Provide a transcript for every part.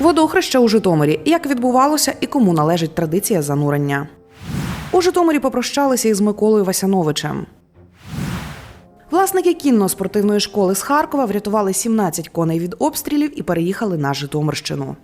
Водохреща у Житомирі. Як відбувалося і кому належить традиція занурення? У Житомирі попрощалися із Миколою Васяновичем. Власники кінно-спортивної школи з Харкова врятували 17 коней від обстрілів і переїхали на Житомирщину.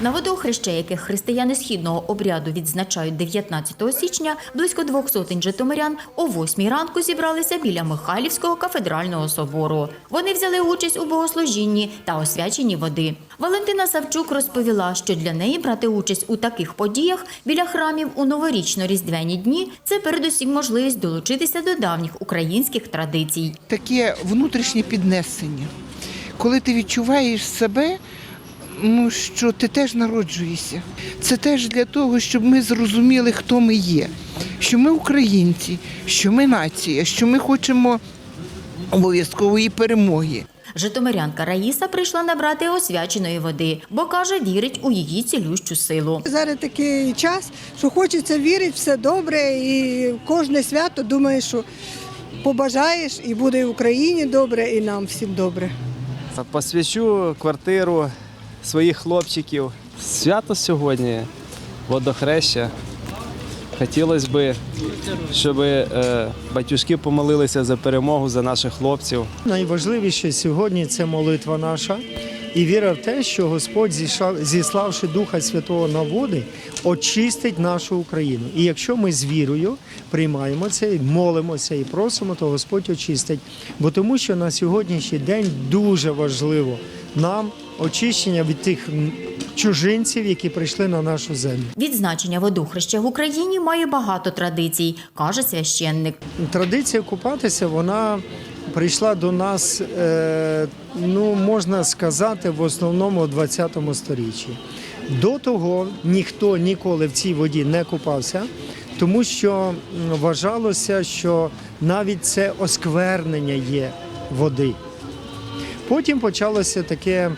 На водохреща, яких християни східного обряду відзначають 19 січня, близько двох сотень житомирян о 8 ранку зібралися біля Михайлівського кафедрального собору. Вони взяли участь у богослужінні та освяченні води. Валентина Савчук розповіла, що для неї брати участь у таких подіях біля храмів у новорічно-різдвяні дні це передусім можливість долучитися до давніх українських традицій. таке внутрішнє піднесення, коли ти відчуваєш себе, ну що ти теж народжуєшся. Це теж для того, щоб ми зрозуміли, хто ми є, що ми українці, що ми нація, що ми хочемо обов'язкової перемоги. Житомирянка Раїса прийшла набрати освяченої води, бо каже, вірить у її цілющу силу. Зараз такий час, що хочеться вірити, все добре, і кожне свято думаєш, що побажаєш, і буде і Україні добре, і нам всім добре. Посвячу квартиру своїх хлопчиків. Свято сьогодні, водохреща. Хотілося б, щоб е, батюшки помолилися за перемогу за наших хлопців. Найважливіше сьогодні це молитва наша і віра в те, що Господь, зіславши Духа Святого на води, очистить нашу Україну. І якщо ми з вірою приймаємо це, і молимося і просимо, то Господь очистить. Бо тому, що на сьогоднішній день дуже важливо нам очищення від тих чужинців, які прийшли на нашу землю. Відзначення водохреща в Україні має багато традицій, каже священник. Традиція купатися вона прийшла до нас, е, ну можна сказати, в основному у 20 сторіччі. До того ніхто ніколи в цій воді не купався, тому що вважалося, що навіть це осквернення є води. Потім почалося таке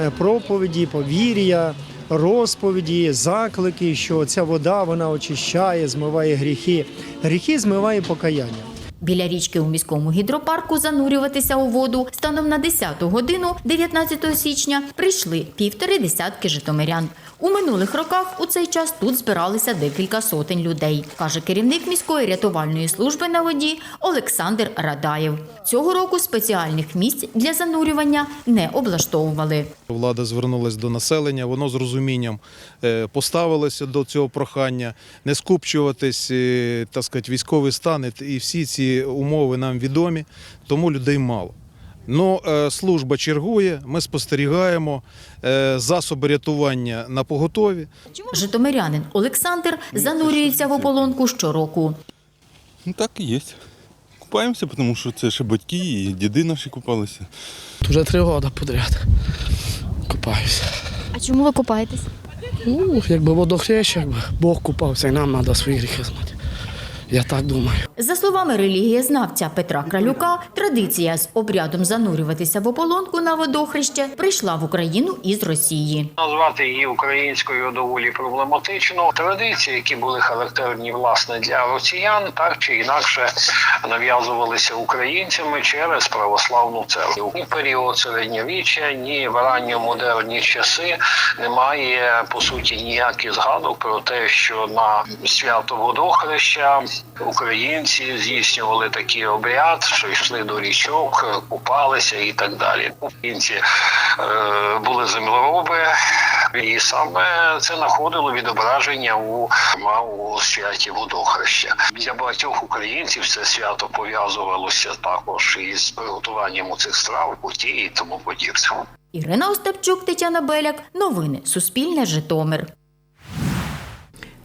е, проповіді, повір'я, розповіді, заклики, що ця вода вона очищає, змиває гріхи. Гріхи змиває покаяння. Біля річки у міському гідропарку занурюватися у воду станом на 10 годину 19 січня прийшли півтори десятки житомирян. У минулих роках у цей час тут збиралися декілька сотень людей, каже керівник міської рятувальної служби на воді Олександр Радаєв. Цього року спеціальних місць для занурювання не облаштовували. Влада звернулася до населення, воно з розумінням е, поставилося до цього прохання, не скупчуватись, е, так сказати, військовий стан і всі ці умови нам відомі, тому людей мало. Ну, служба чергує, ми спостерігаємо, е, засоби рятування на поготові. Житомирянин Олександр занурюється в ополонку щороку. Ну так і є. Купаємося, тому що це ще батьки і діди наші купалися. Уже три роки подряд купаюся. А чому ви купаєтесь? Ну, якби водохрещ, якби Бог купався, і нам треба свої гріхи знати. Я так думаю. За словами релігієзнавця Петра Кралюка, традиція з обрядом занурюватися в ополонку на водохреще прийшла в Україну із Росії. Назвати її українською доволі проблематично. Традиції, які були характерні власне для росіян, так чи інакше нав'язувалися українцями через православну церкву. Ні період середньовіччя, ні в ранньомодерні часи немає по суті ніяких згадок про те, що на свято водохреща українці здійснювали такий обряд, що йшли до річок, купалися і так далі. Українці е, були землероби, і саме це знаходило відображення у, у святі водохреща. Для багатьох українців це свято пов'язувалося також із приготуванням у цих страв, куті і тому подібне. Ірина Остапчук, Тетяна Беляк. Новини. Суспільне. Житомир.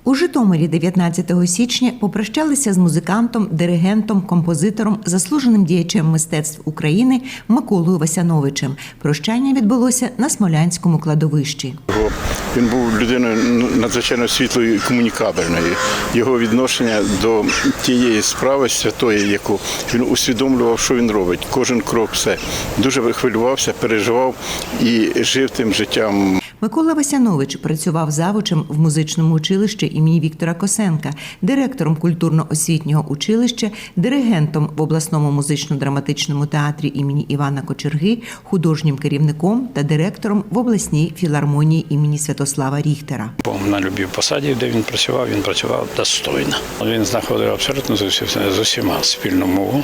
У Житомирі 19 січня попрощалися з музикантом, диригентом, композитором, заслуженим діячем мистецтв України Миколою Васяновичем. Прощання відбулося на Смолянському кладовищі. Він був людиною надзвичайно світлою і комунікабельною. Його відношення до тієї справи святої, яку він усвідомлював, що він робить. Кожен крок все дуже хвилювався, переживав і жив тим життям. Микола Васянович працював завучем в музичному училищі імені Віктора Косенка, директором культурно-освітнього училища, диригентом в обласному музично-драматичному театрі імені Івана Кочерги, художнім керівником та директором в обласній філармонії імені Святослава Ріхтера. На любій посаді, де він працював, він працював достойно. Він знаходив абсолютно з усіма спільну мову.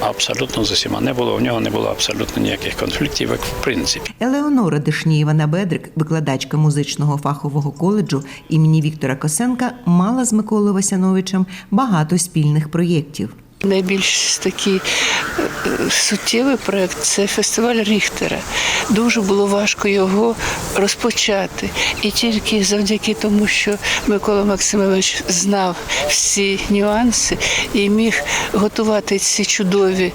Абсолютно з усіма. Не було У нього не було абсолютно ніяких конфліктів, в принципі. Елеонора Дишнієва Бедрик, викладачка музичного фахового коледжу імені Віктора Косенка, мала з Миколою Васяновичем багато спільних проєктів. Найбільш такий е, суттєвий проект це фестиваль Ріхтера. Дуже було важко його розпочати. І тільки завдяки тому, що Микола Максимович знав всі нюанси і міг готувати ці чудові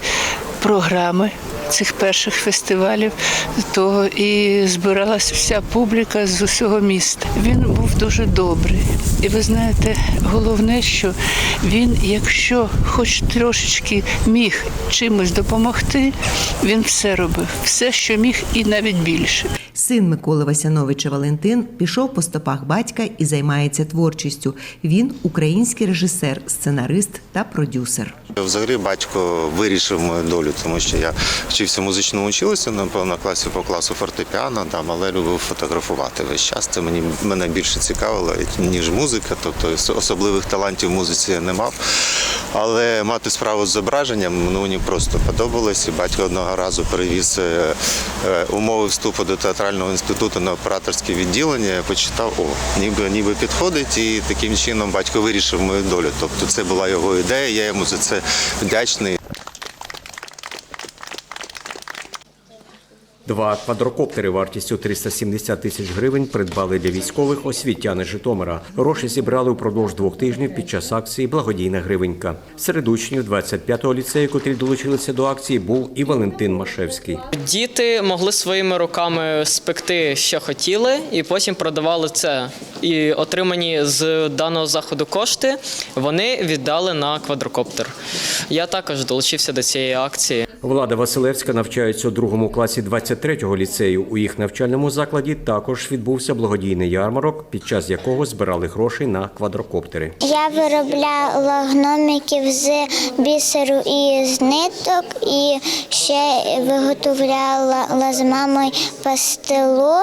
програми. Цих перших фестивалів, то і збиралася вся публіка з усього міста. Він був дуже добрий. І ви знаєте, головне, що він, якщо хоч трошечки міг чимось допомогти, він все робив, все, що міг, і навіть більше. Син Миколи Васяновича Валентин пішов по стопах батька і займається творчістю. Він український режисер, сценарист та продюсер. Взагалі батько вирішив мою долю, тому що я вчився в музичному училищі, напевно, класі по класу фортепіано, там, але любив фотографувати весь час. Це мені мене більше цікавило, ніж музика. Тобто особливих талантів в музиці я не мав. Але мати справу з зображенням ну, мені просто подобалось. І батько одного разу перевіз е, е, умови вступу до театрального інституту на операторське відділення. Я почитав, о, ніби ніби підходить, і таким чином батько вирішив мою долю. Тобто це була його ідея, я йому за це вдячний. Два квадрокоптери вартістю 370 тисяч гривень придбали для військових освітяни Житомира. Гроші зібрали упродовж двох тижнів під час акції Благодійна гривенька. Серед учнів 25-го ліцею, котрі долучилися до акції, був і Валентин Машевський. Діти могли своїми руками спекти, що хотіли, і потім продавали це. І отримані з даного заходу кошти вони віддали на квадрокоптер. Я також долучився до цієї акції. Влада Василевська навчається у другому класі 23-го ліцею. У їх навчальному закладі також відбувся благодійний ярмарок, під час якого збирали гроші на квадрокоптери. Я виробляла гномиків з бісеру і з ниток, і ще виготовляла з мамою пастилу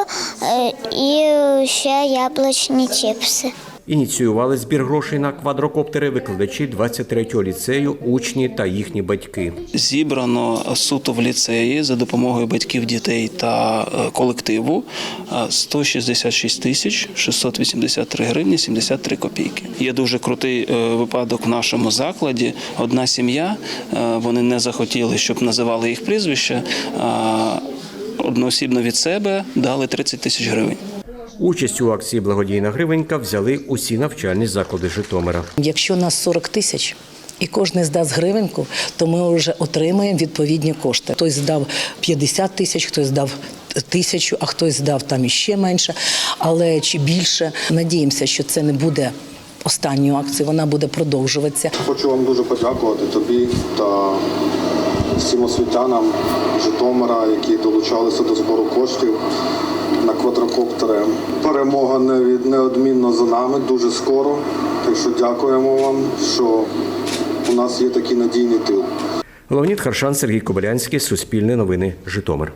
е, і ще яблучні чіпси. Ініціювали збір грошей на квадрокоптери викладачі 23-го ліцею, учні та їхні батьки. Зібрано суто в ліцеї за допомогою батьків дітей та е, колективу е, 166 тисяч 683 гривні 73 копійки. Є дуже крутий е, випадок в нашому закладі. Одна сім'я, е, вони не захотіли, щоб називали їх прізвище. е, Одноосібно від себе дали 30 тисяч гривень. Участь у акції Благодійна гривенька взяли усі навчальні заклади Житомира. Якщо нас 40 тисяч. І кожен здасть гривеньку, то ми вже отримаємо відповідні кошти. Хтось здав 50 тисяч, хтось здав тисячу, а хтось здав там іще менше, але чи більше. Надіємося, що це не буде останньою акцією, вона буде продовжуватися. Хочу вам дуже подякувати тобі та всім освітянам Житомира, які долучалися до збору коштів на квадрокоптери. Перемога неодмінно за нами дуже скоро. Так що дякуємо вам, що у нас є такий надійний тил. Леонід Харшан, Сергій Кобилянський, Суспільне новини, Житомир.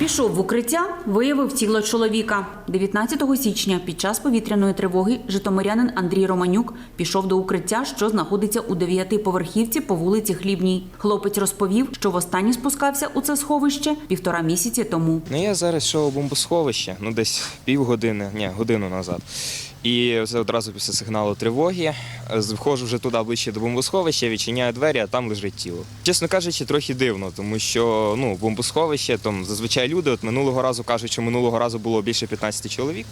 Пішов в укриття, виявив тіло чоловіка. 19 січня під час повітряної тривоги житомирянин Андрій Романюк пішов до укриття, що знаходиться у дев'ятиповерхівці по вулиці Хлібній. Хлопець розповів, що востаннє спускався у це сховище півтора місяці тому. Ну я зараз йшов у бомбосховище, ну десь півгодини, ні, годину назад. І це одразу після сигналу тривоги. Входжу вже туди ближче до бомбосховища, відчиняю двері, а там лежить тіло. Чесно кажучи, трохи дивно, тому що ну, бомбосховище, там зазвичай люди, от минулого разу кажуть, що минулого разу було більше 15 чоловік.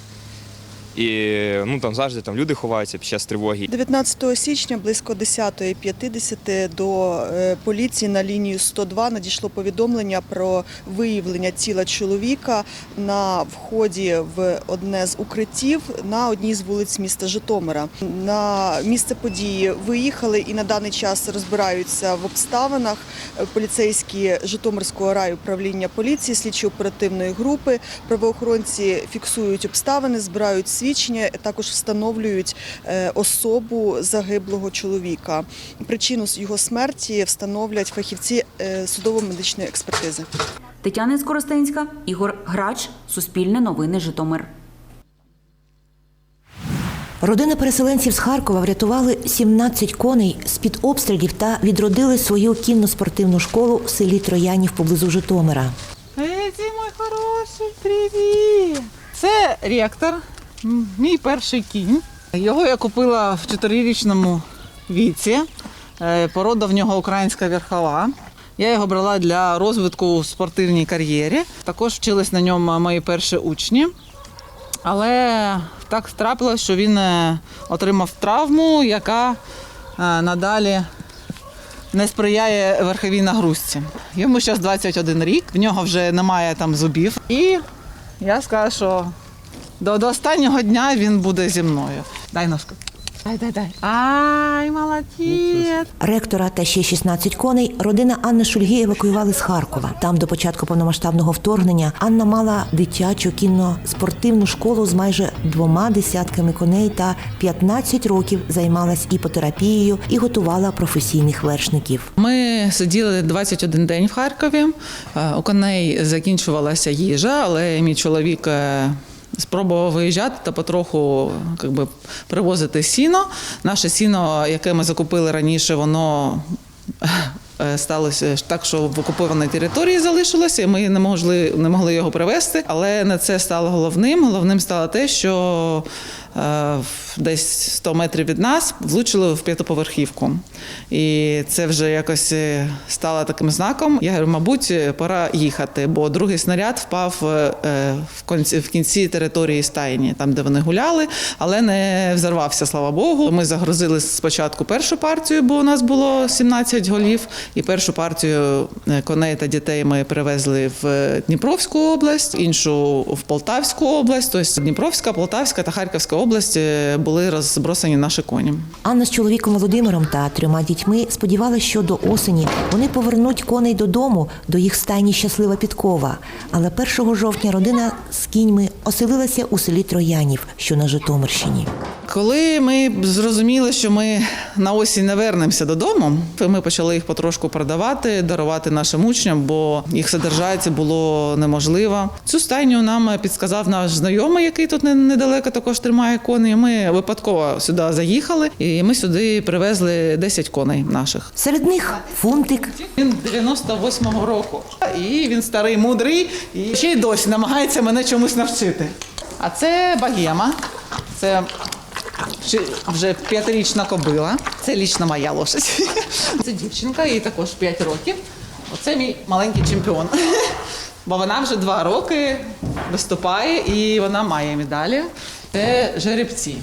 І ну там завжди там люди ховаються під час тривоги. 19 січня близько 10.50 до е, поліції на лінію 102 надійшло повідомлення про виявлення тіла чоловіка на вході в одне з укриттів на одній з вулиць міста Житомира. На місце події виїхали і на даний час розбираються в обставинах. Поліцейські Житомирського райуправління поліції, слідчо-оперативної групи, правоохоронці фіксують обставини, збирають свідчення, також встановлюють е, особу загиблого чоловіка. Причину його смерті встановлять фахівці е, судово-медичної експертизи. Тетяна Скоростенська, Ігор Грач, Суспільне новини Житомир. Родини переселенців з Харкова врятували 17 коней з-під обстрілів та відродили свою кінно-спортивну школу в селі Троянів поблизу Житомира. Еді, мой хороший, привіт! Це ректор, мій перший кінь. Його я купила в чотирирічному віці. Е, Порода в нього українська верхова. Я його брала для розвитку у спортивній кар'єрі. Також вчились на ньому мої перші учні. Але так трапилось, що він е, отримав травму, яка е, надалі не сприяє верховій нагрузці. Йому зараз 21 рік, в нього вже немає там зубів. І я скажу, що до, до останнього дня він буде зі мною. Дай ножку. Дай, дай, дай. Ай, молодець. Ректора та ще 16 коней родина Анни Шульги евакуювали з Харкова. Там до початку повномасштабного вторгнення Анна мала дитячу кінно-спортивну школу з майже двома десятками коней та 15 років займалась іпотерапією і готувала професійних вершників. Ми сиділи 21 день в Харкові. Е, У коней закінчувалася їжа, але мій чоловік е, спробував виїжджати та потроху би, привозити сіно. Наше сіно, яке ми закупили раніше, воно. е, Сталося так, що в окупованій території залишилося, і ми не могли, не могли його привезти. Але не це стало головним. Головним стало те, що десь 100 метрів від нас влучили в п'ятоповерхівку. І це вже якось е, стало таким знаком. Я говорю, мабуть, пора їхати, бо другий снаряд впав е, в кінці, в кінці території стайні, там де вони гуляли, але не взорвався, слава Богу. Ми загрузили спочатку першу партію, бо у нас було 17 голів. І першу партію е, коней та дітей ми перевезли в Дніпровську область, іншу в Полтавську область. Тобто Дніпровська, Полтавська та Харківська область е, були розбросані наші коні. Анна з чоловіком Володимиром та трьома дітьми сподівалася, що до осені вони повернуть коней додому до їх стайні щаслива підкова. Але 1 жовтня родина з кіньми оселилася у селі Троянів, що на Житомирщині. Коли ми зрозуміли, що ми на осінь не вернемося додому, то ми почали їх потрошку продавати, дарувати нашим учням, бо їх содержати було неможливо. Цю стайню нам підсказав наш знайомий, який тут не- недалеко також тримає коней. Ми випадково сюди заїхали, і ми сюди привезли 10 коней наших. Серед них фунтик, Він 98-го року. І він старий, мудрий, і ще й досі намагається мене чомусь навчити. А це багема. Це вже п'ятирічна кобила. Це лічно моя лошадь. Це дівчинка, їй також 5 років. Оце мій маленький чемпіон. Бо вона вже два роки виступає і вона має медалі. Це жеребці.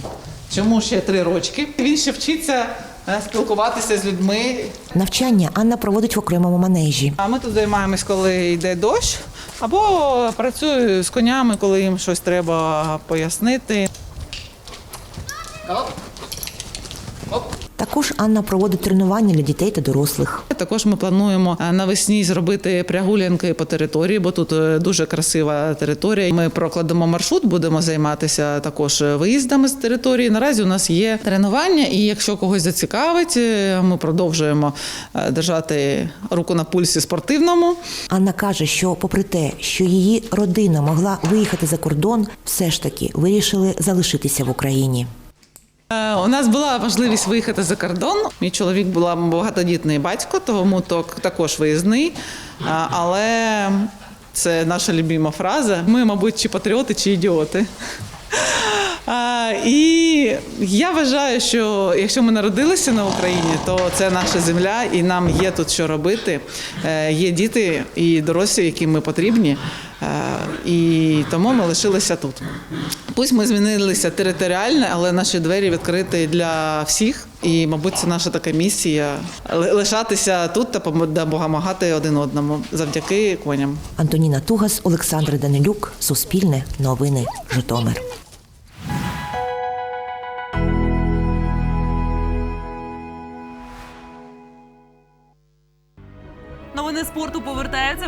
Чому ще три рочки? Він ще вчиться е, спілкуватися з людьми, навчання Анна проводить в окремому манежі. а ми тут займаємось, коли йде дощ, або працюю з конями, коли їм щось треба пояснити. Також Анна проводить тренування для дітей та дорослих. Також ми плануємо е, навесні зробити прогулянки по території, бо тут е, дуже красива територія. Ми прокладемо маршрут, будемо займатися також виїздами з території. Наразі у нас є тренування, і якщо когось зацікавить, е, ми продовжуємо е, держати руку на пульсі спортивному. Анна каже, що попри те, що її родина могла виїхати за кордон, все ж таки вирішили залишитися в Україні. Е, У нас була можливість виїхати за кордон. Мій чоловік була багатодітний батько, тому також виїзний. Е, Але це наша любима фраза. Ми, мабуть, чи патріоти, чи ідіоти. І я вважаю, що якщо ми народилися на Україні, то це наша земля, і нам є тут що робити. Е, Є діти і дорослі, яким ми потрібні. Е, І тому ми лишилися тут. Пусть ми змінилися територіально, але наші двері відкриті для всіх. І, мабуть, це наша така місія лишатися тут та пом- допомагати один одному завдяки коням. Антоніна Тугас, Олександр Данилюк, Суспільне, Новини, Житомир.